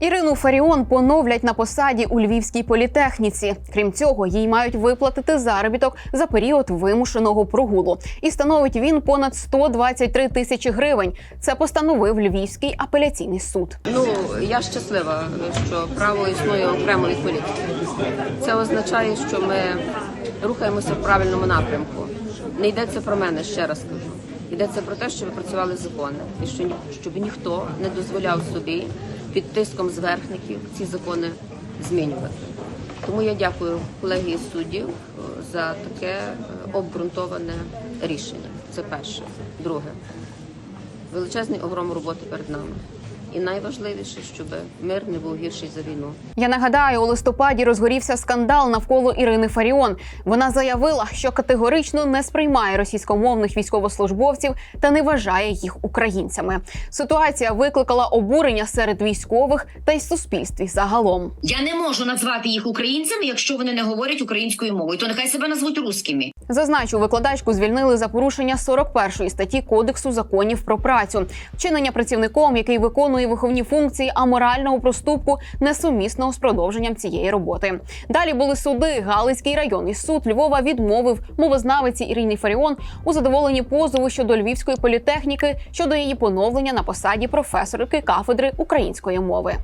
Ірину Фаріон поновлять на посаді у Львівській політехніці. Крім цього, їй мають виплатити заробіток за період вимушеного прогулу. І становить він понад 123 тисячі гривень. Це постановив Львівський апеляційний суд. Ну я щаслива, що право існує окремо від політики. Це означає, що ми рухаємося в правильному напрямку. Не йдеться про мене, ще раз кажу. Йдеться про те, щоб працювали закони, і що щоб ніхто не дозволяв собі під тиском зверхників ці закони змінювати. Тому я дякую колегії суддів е, за таке е, обґрунтоване рішення. Це перше. Друге, величезний огром роботи перед нами. І найважливіше, щоб мир не був гірший за війну. Я нагадаю, у листопаді розгорівся скандал навколо Ірини Фаріон. Вона заявила, що категорично не сприймає російськомовних військовослужбовців та не вважає їх українцями. Ситуація викликала обурення серед військових та й суспільстві загалом. Я не можу назвати їх українцями, якщо вони не говорять українською мовою. То нехай себе назвуть русскими. Зазначу, викладачку звільнили за порушення 41 статті Кодексу законів про працю, вчинення працівником, який виконує виховні функції аморального проступку, несумісного з продовженням цієї роботи. Далі були суди. Галицький районний суд Львова відмовив мовознавиці Ірині Фаріон у задоволенні позову щодо львівської політехніки щодо її поновлення на посаді професорки кафедри української мови.